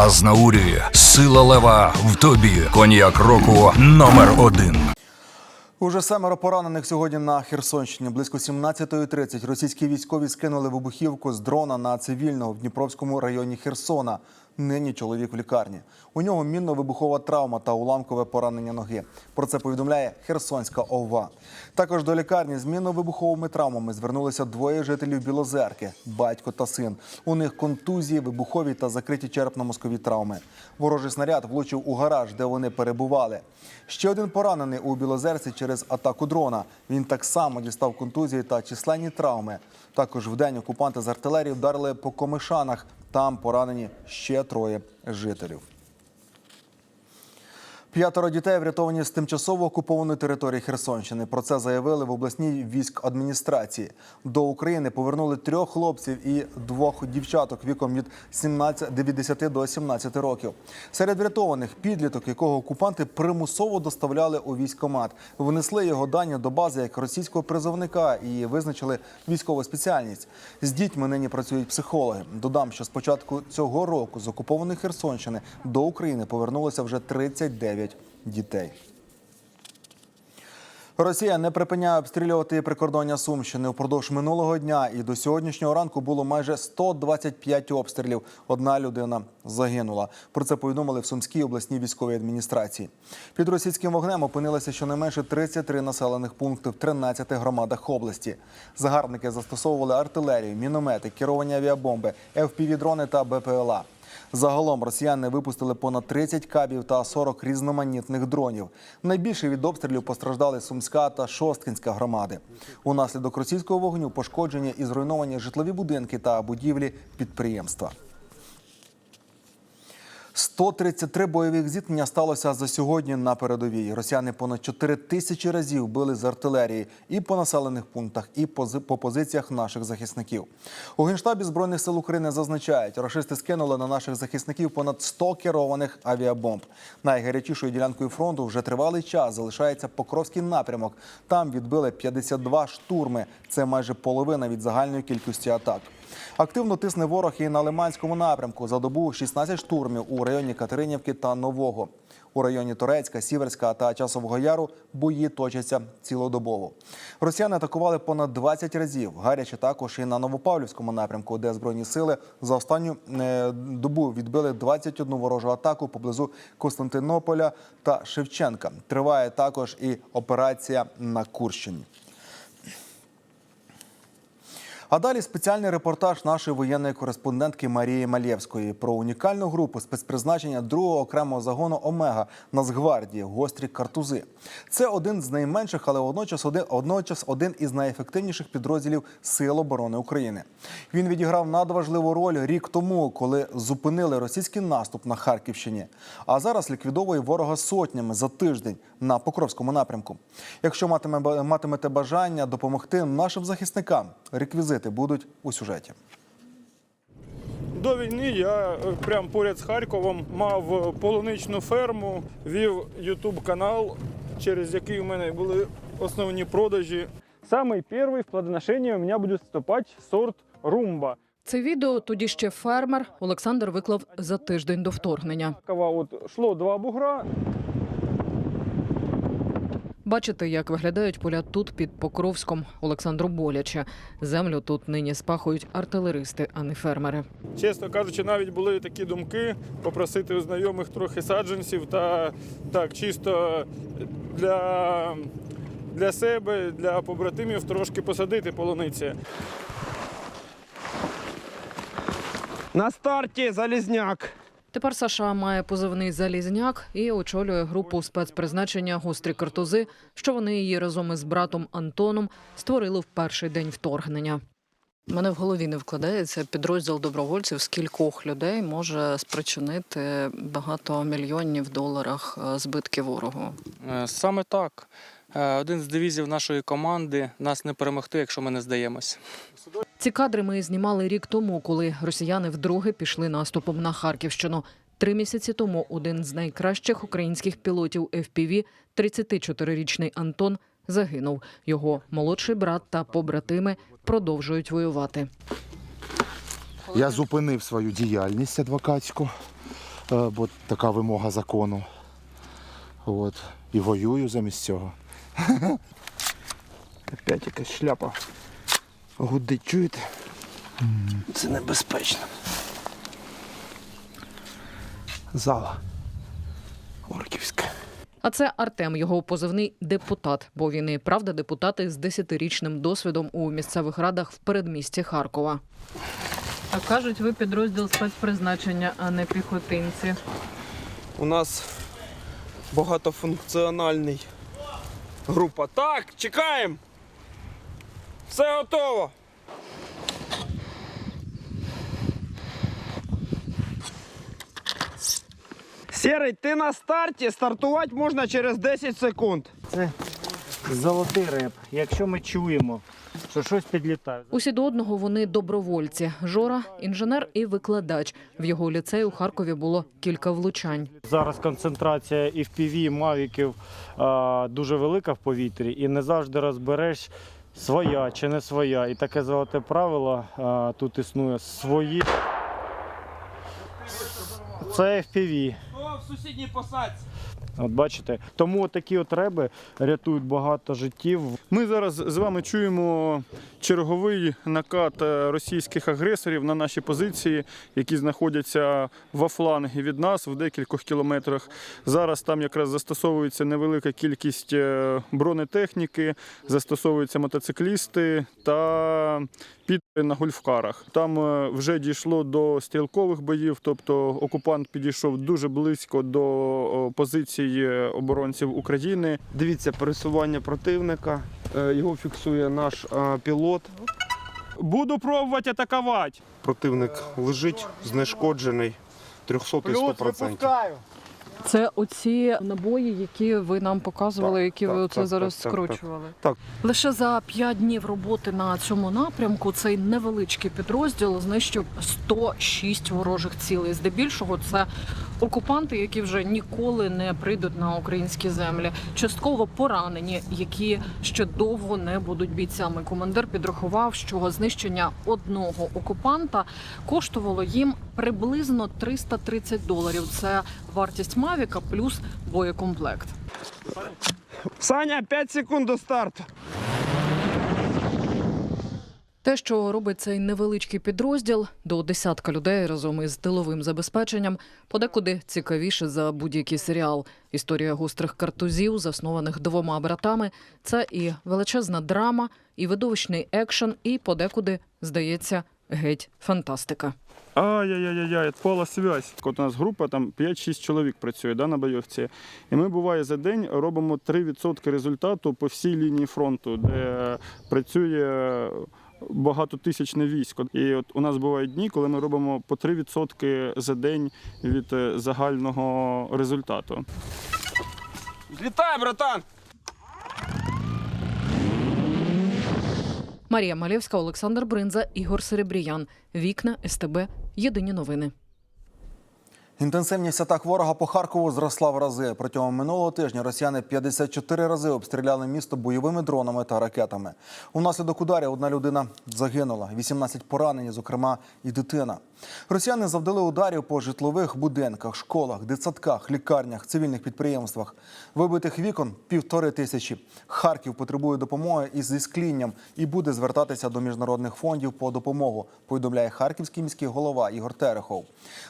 Азнаурі, сила лева в тобі. Коньяк року номер один. Уже семеро поранених сьогодні на Херсонщині. Близько 17.30 російські військові скинули вибухівку з дрона на цивільного в Дніпровському районі Херсона. Нині чоловік в лікарні. У нього мінно-вибухова травма та уламкове поранення ноги. Про це повідомляє Херсонська ОВА. Також до лікарні з мінно-вибуховими травмами звернулися двоє жителів Білозерки батько та син. У них контузії, вибухові та закриті черепно-мозкові травми. Ворожий снаряд влучив у гараж, де вони перебували. Ще один поранений у Білозерці через атаку дрона. Він так само дістав контузії та численні травми. Також в день окупанти з артилерії вдарили по комишанах. Там поранені ще троє жителів. П'ятеро дітей врятовані з тимчасово окупованої території Херсонщини. Про це заявили в обласній військ адміністрації. До України повернули трьох хлопців і двох дівчаток віком від 17, від 10 до 17 років. Серед врятованих підліток, якого окупанти примусово доставляли у військкомат. Внесли його дані до бази як російського призовника і визначили військову спеціальність. З дітьми нині працюють психологи. Додам, що з початку цього року з окупованої Херсонщини до України повернулося вже 39 дітей. Росія не припиняє обстрілювати прикордоння Сумщини. Упродовж минулого дня і до сьогоднішнього ранку було майже 125 обстрілів. Одна людина загинула. Про це повідомили в Сумській обласній військовій адміністрації. Під російським вогнем опинилися щонайменше 33 населених пункти в 13 громадах області. Загарбники застосовували артилерію, міномети, керовані авіабомби, ФПВ-дрони та БПЛА. Загалом росіяни випустили понад 30 кабів та 40 різноманітних дронів. Найбільше від обстрілів постраждали Сумська та Шосткинська громади. Унаслідок російського вогню пошкоджені і зруйновані житлові будинки та будівлі підприємства. 133 бойових зіткнення сталося за сьогодні на передовій. Росіяни понад 4 тисячі разів били з артилерії і по населених пунктах, і по, зи- по позиціях наших захисників. У генштабі збройних сил України зазначають, рашисти скинули на наших захисників понад 100 керованих авіабомб. Найгарячішою ділянкою фронту вже тривалий час залишається Покровський напрямок. Там відбили 52 штурми. Це майже половина від загальної кількості атак. Активно тисне ворог і на Лиманському напрямку. За добу 16 штурмів у районі Катеринівки та Нового. У районі Торецька, Сіверська та Часового Яру бої точаться цілодобово. Росіяни атакували понад 20 разів. Гаряче також і на Новопавлівському напрямку, де збройні сили за останню е, добу відбили 21 ворожу атаку поблизу Константинополя та Шевченка. Триває також і операція на Курщині. А далі спеціальний репортаж нашої воєнної кореспондентки Марії Малєвської про унікальну групу спецпризначення другого окремого загону Омега Нацгвардії гострі картузи. Це один з найменших, але водночас один, одночас один із найефективніших підрозділів Сил оборони України. Він відіграв надважливу роль рік тому, коли зупинили російський наступ на Харківщині. А зараз ліквідовує ворога сотнями за тиждень на Покровському напрямку. Якщо матиме, матимете бажання допомогти нашим захисникам, реквізити будуть у сюжеті. До війни я е, прямо поряд з Харковом мав е, полуничну ферму, вів Ютуб канал, через який у мене були основні продажі. Самий перший в плодоношенні у мене буде вступати сорт румба. Це відео тоді ще фермер Олександр виклав за тиждень до вторгнення. Кава от йшло два бугра, Бачите, як виглядають поля тут під Покровськом Олександру боляче. Землю тут нині спахують артилеристи, а не фермери. Чесно кажучи, навіть були такі думки попросити у знайомих трохи саджанців та так чисто для, для себе, для побратимів трошки посадити полуниці. На старті Залізняк. Тепер Саша має позивний залізняк і очолює групу спецпризначення гострі картузи, що вони її разом із братом Антоном створили в перший день вторгнення. Мене в голові не вкладається підрозділ добровольців з кількох людей може спричинити багато мільйонів доларах е, збитки ворогу. Е, Саме так. Е, Один з девізів нашої команди нас не перемогти, якщо ми не здаємось. Ці кадри ми знімали рік тому, коли росіяни вдруге пішли наступом на Харківщину. Три місяці тому один з найкращих українських пілотів FPV, 34-річний Антон, загинув. Його молодший брат та побратими продовжують воювати. Я зупинив свою діяльність адвокатську. е, бо така вимога закону. От. І воюю замість цього. Опять якась шляпа. Гудить, чуєте? Це небезпечно. Зала. Орківська. А це Артем, його позивний депутат, бо він і правда депутат із 10-річним досвідом у місцевих радах в передмісті Харкова. А кажуть, ви підрозділ спецпризначення, а не піхотинці. У нас багатофункціональний група. Так, чекаємо. Все готово. Серий, ти на старті. Стартувати можна через 10 секунд. Це золотий реп. Якщо ми чуємо, що щось підлітає. Усі до одного вони добровольці. Жора інженер і викладач. В його ліцеї у Харкові було кілька влучань. Зараз концентрація і в FPV, мавіків дуже велика в повітрі, і не завжди розбереш своя чи не своя. І таке золоте правило а, тут існує свої. Це FPV. О, в сусідній посадці. От бачите, тому такі от реби рятують багато життів. Ми зараз з вами чуємо черговий накат е, російських агресорів на наші позиції, які знаходяться во флангі від нас в декількох кілометрах. Зараз там якраз застосовується невелика кількість е, бронетехніки, застосовуються мотоциклісти та підри на гольфкарах. Там е, вже дійшло до стрілкових боїв, тобто окупант підійшов дуже близько до е, оборонців України. Дивіться пересування противника. Е, Його фіксує наш е, пілот. Буду пробувати атакувати. Противник лежить знешкоджений 300 100%. Це оці набої, які ви нам показували, Так, які ви так, оце так, зараз так, так, скручували. так. Лише за п'ять днів роботи на цьому напрямку цей невеличкий підрозділ знищив 106 ворожих цілей. Здебільшого це окупанти, які вже ніколи не прийдуть на українські землі. Частково поранені, які ще довго не будуть бійцями. Командир підрахував, що знищення одного окупанта коштувало їм приблизно 330 доларів. Це вартість Мавіка плюс боєкомплект. Саня, 5 секунд до старту. Те, що робить цей невеличкий підрозділ до десятка людей разом із тиловим забезпеченням, подекуди цікавіше за будь-який серіал. Історія гострих картузів, заснованих двома братами. Це і величезна драма, і видовищний екшен, і подекуди здається геть фантастика. Ай-яй-яй-яй, отпала связь. От у нас група там 5-6 чоловік працює да, на бойовці. І ми буває за день робимо 3% результату по всій лінії фронту, де працює багатотисячне військо. І от у нас бувають дні, коли ми робимо по 3% за день від е, загального результату. Злітай, братан! Марія Малєвська, Олександр Бринза, Ігор Серебріян. Вікна СТБ. Єдині новини. Інтенсивність атак ворога по Харкову зросла в рази. Протягом минулого тижня росіяни 54 рази обстріляли місто бойовими дронами та ракетами. Унаслідок ударів одна людина загинула, 18 поранені, зокрема і дитина. Росіяни завдали ударів по житлових будинках, школах, дитсадках, лікарнях, цивільних підприємствах. Вибитих вікон півтори тисячі. Харків потребує допомоги із зі склінням і буде звертатися до міжнародних фондів по допомогу. Повідомляє харківський міський голова Ігор Терехов.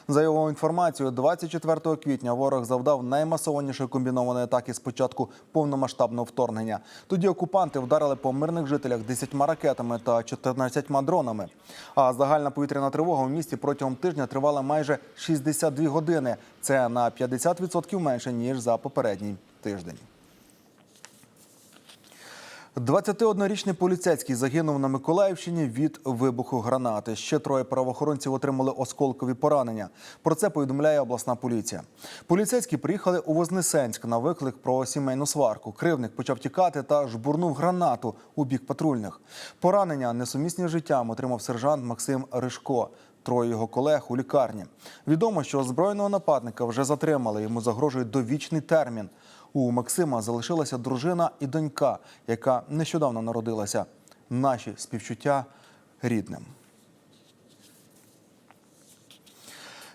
За його інформацією, 24 квітня ворог завдав наймасованішої комбінованої атаки з початку повномасштабного вторгнення. Тоді окупанти вдарили по мирних жителях 10 ракетами та 14 дронами. А загальна повітряна тривога у місті протягом тижня тривала майже 62 години. Це на 50% менше ніж за попередній тиждень. 21-річний поліцейський загинув на Миколаївщині від вибуху гранати. Ще троє правоохоронців отримали осколкові поранення. Про це повідомляє обласна поліція. Поліцейські приїхали у Вознесенськ на виклик про сімейну сварку. Кривник почав тікати та жбурнув гранату у бік патрульних. Поранення несумісні з життям отримав сержант Максим Ришко. Троє його колег у лікарні. Відомо, що озброєного нападника вже затримали. Йому загрожує довічний термін. У Максима залишилася дружина і донька, яка нещодавно народилася. Наші співчуття рідним.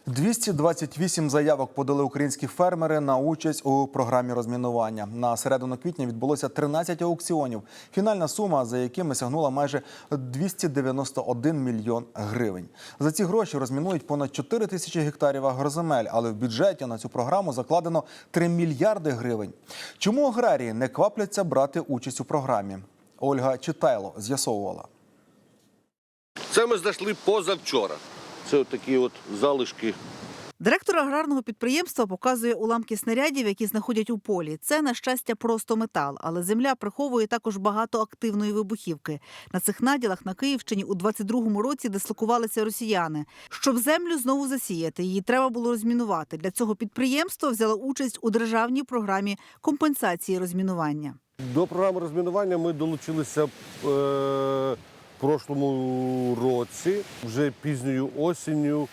228 заявок подали українські фермери на участь у програмі розмінування. На середину квітня відбулося 13 аукціонів. Фінальна сума, за якими сягнула майже 291 мільйон гривень. За ці гроші розмінують понад 4 тисячі гектарів агроземель, але в бюджеті на цю програму закладено 3 мільярди гривень. Чому аграрії не квапляться брати участь у програмі? Ольга Читайло з'ясовувала. Це ми знайшли позавчора. Це такі от залишки Директор аграрного підприємства показує уламки снарядів, які знаходять у полі. Це, на щастя, просто метал, але земля приховує також багато активної вибухівки. На цих наділах на Київщині у 22-му році дислокувалися росіяни. Щоб землю знову засіяти, її треба було розмінувати. Для цього підприємство взяло участь у державній програмі компенсації розмінування. До програми розмінування ми долучилися е, в прошлому році, вже пізньою осінню.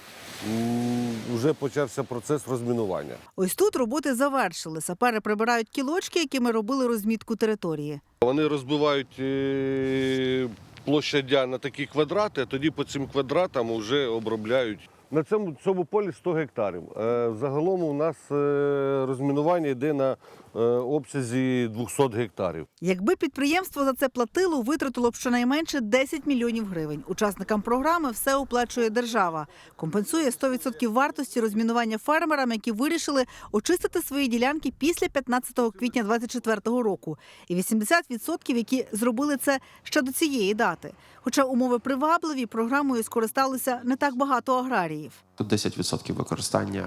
Вже почався процес розмінування. Ось тут роботи завершили. Сапери прибирають кілочки, якими робили розмітку території. Вони розбивають е, площадя на такі квадрати, а тоді по цим квадратам вже обробляють. На цьому, цьому полі 100 гектарів. Е, Загалом у нас е, розмінування йде на обсязі 200 гектарів. Якби підприємство за це платило, витратило б щонайменше 10 мільйонів гривень. Учасникам програми все оплачує держава. Компенсує 100% вартості розмінування фермерам, які вирішили очистити свої ділянки після 15 квітня 2024 року, і 80% які зробили це ще до цієї дати. Хоча умови привабливі, програмою скористалися не так багато аграріїв. Тут 10% використання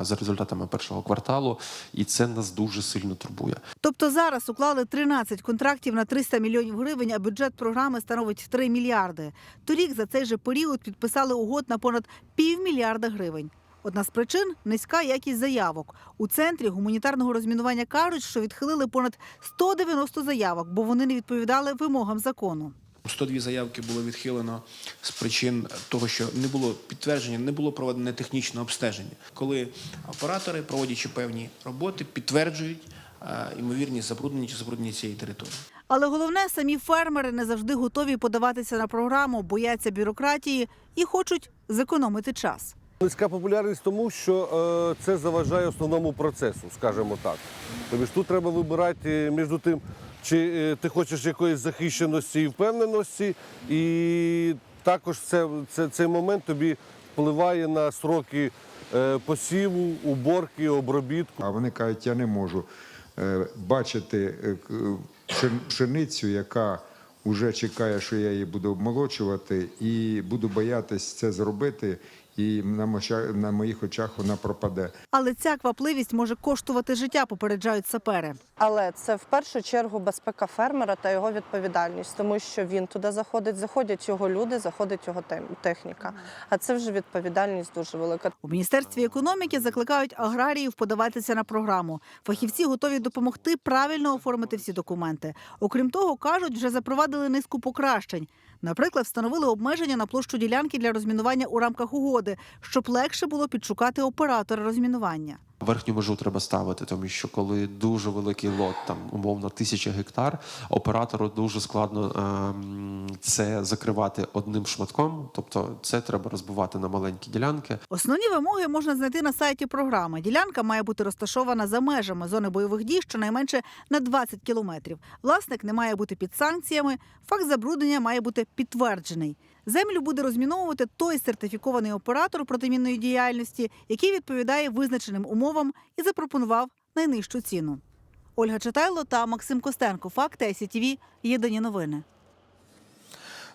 е, за результатами першого кварталу, і це нас дуже сильно турбує. Тобто зараз уклали 13 контрактів на 300 мільйонів гривень, а бюджет програми становить 3 мільярди. Торік за цей же період підписали угод на понад півмільярда гривень. Одна з причин низька якість заявок. У центрі гуманітарного розмінування кажуть, що відхилили понад 190 заявок, бо вони не відповідали вимогам закону. 102 заявки було відхилено з причин того, що не було підтвердження, не було проведено технічне обстеження. Коли оператори, проводячи певні роботи, підтверджують е, ймовірність забруднення чи забруднення цієї території. Але головне, самі фермери не завжди готові подаватися на програму, бояться бюрократії і хочуть зекономити час. Низька популярність тому, що е, це заважає основному процесу, скажімо так. Тобто ж тут треба вибирати між тим, чи е, ти хочеш якоїсь захищеності і впевненості, і також це, це, цей момент тобі впливає на сроки е, посіву, уборки, обробітку. А вони кажуть, я не можу е, бачити пшеницю, яка вже чекає, що я її буду обмолочувати, і буду боятись це зробити, і на, моча- на моїх очах вона пропаде. Але ця квапливість може коштувати життя, попереджають сапери. Але це в першу чергу безпека фермера та його відповідальність, тому що він туди заходить, заходять його люди, заходить його техніка. А це вже відповідальність дуже велика. У міністерстві економіки закликають аграріїв подаватися на програму. Фахівці готові допомогти правильно оформити всі документи. Окрім того, кажуть, вже запровадили низку покращень. Наприклад, встановили обмеження на площу ділянки для розмінування у рамках угоди, щоб легше було підшукати оператора розмінування. Верхню межу треба ставити, тому що коли дуже великий лот, там умовно тисяча гектар, оператору дуже складно ем, це закривати одним шматком. Тобто це треба розбивати на маленькі ділянки. Основні вимоги можна знайти на сайті програми. Ділянка має бути розташована за межами зони бойових дій щонайменше на 20 кілометрів. Власник не має бути під санкціями. Факт забруднення має бути підтверджений. Землю буде розміновувати той сертифікований оператор протимінної діяльності, який відповідає визначеним умовам і запропонував найнижчу ціну. Ольга Читайло та Максим Костенко. Факти СІТВ. Єдині новини.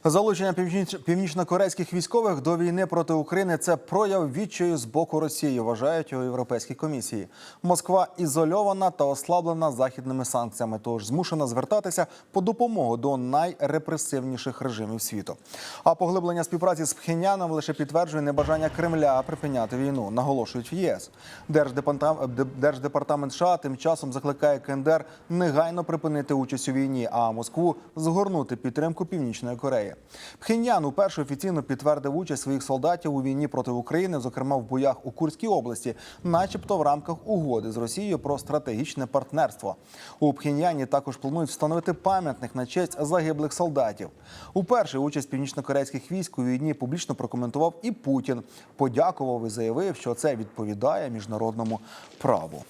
Залучення північ- північнокорейських військових до війни проти України це прояв відчаю з боку Росії, вважають у Європейській комісії. Москва ізольована та ослаблена західними санкціями, тож змушена звертатися по допомогу до найрепресивніших режимів світу. А поглиблення співпраці з Пхеньяном лише підтверджує небажання Кремля припиняти війну, наголошують в ЄС. Держдепартам- Де- Держдепартамент США тим часом закликає КНДР негайно припинити участь у війні, а Москву згорнути підтримку Північної Кореї. Кореї. Пхеньян уперше офіційно підтвердив участь своїх солдатів у війні проти України, зокрема в боях у Курській області, начебто в рамках угоди з Росією про стратегічне партнерство. У Пхеньяні також планують встановити пам'ятник на честь загиблих солдатів. Уперше участь північнокорейських військ у війні публічно прокоментував і Путін. Подякував і заявив, що це відповідає міжнародному праву.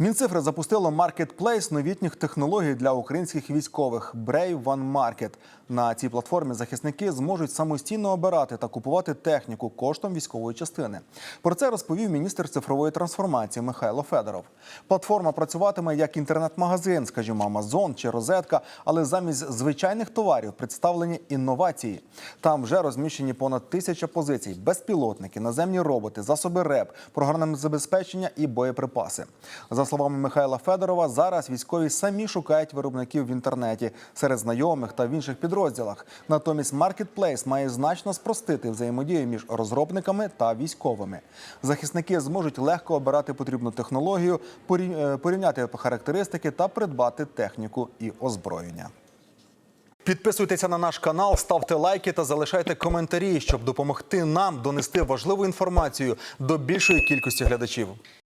Мінцифри запустило маркетплейс новітніх технологій для українських військових Brave One Market. На цій платформі захисники зможуть самостійно обирати та купувати техніку коштом військової частини. Про це розповів міністр цифрової трансформації Михайло Федоров. Платформа працюватиме як інтернет-магазин, скажімо, Амазон чи Розетка, але замість звичайних товарів представлені інновації. Там вже розміщені понад тисяча позицій: безпілотники, наземні роботи, засоби РЕП, програмне забезпечення і боєприпаси. За словами Михайла Федорова, зараз військові самі шукають виробників в інтернеті серед знайомих та в інших підрозділах. Натомість маркетплейс має значно спростити взаємодію між розробниками та військовими. Захисники зможуть легко обирати потрібну технологію, е, порівняти характеристики та придбати техніку і озброєння. Підписуйтеся на наш канал, ставте лайки та залишайте коментарі, щоб допомогти нам донести важливу інформацію до більшої кількості глядачів.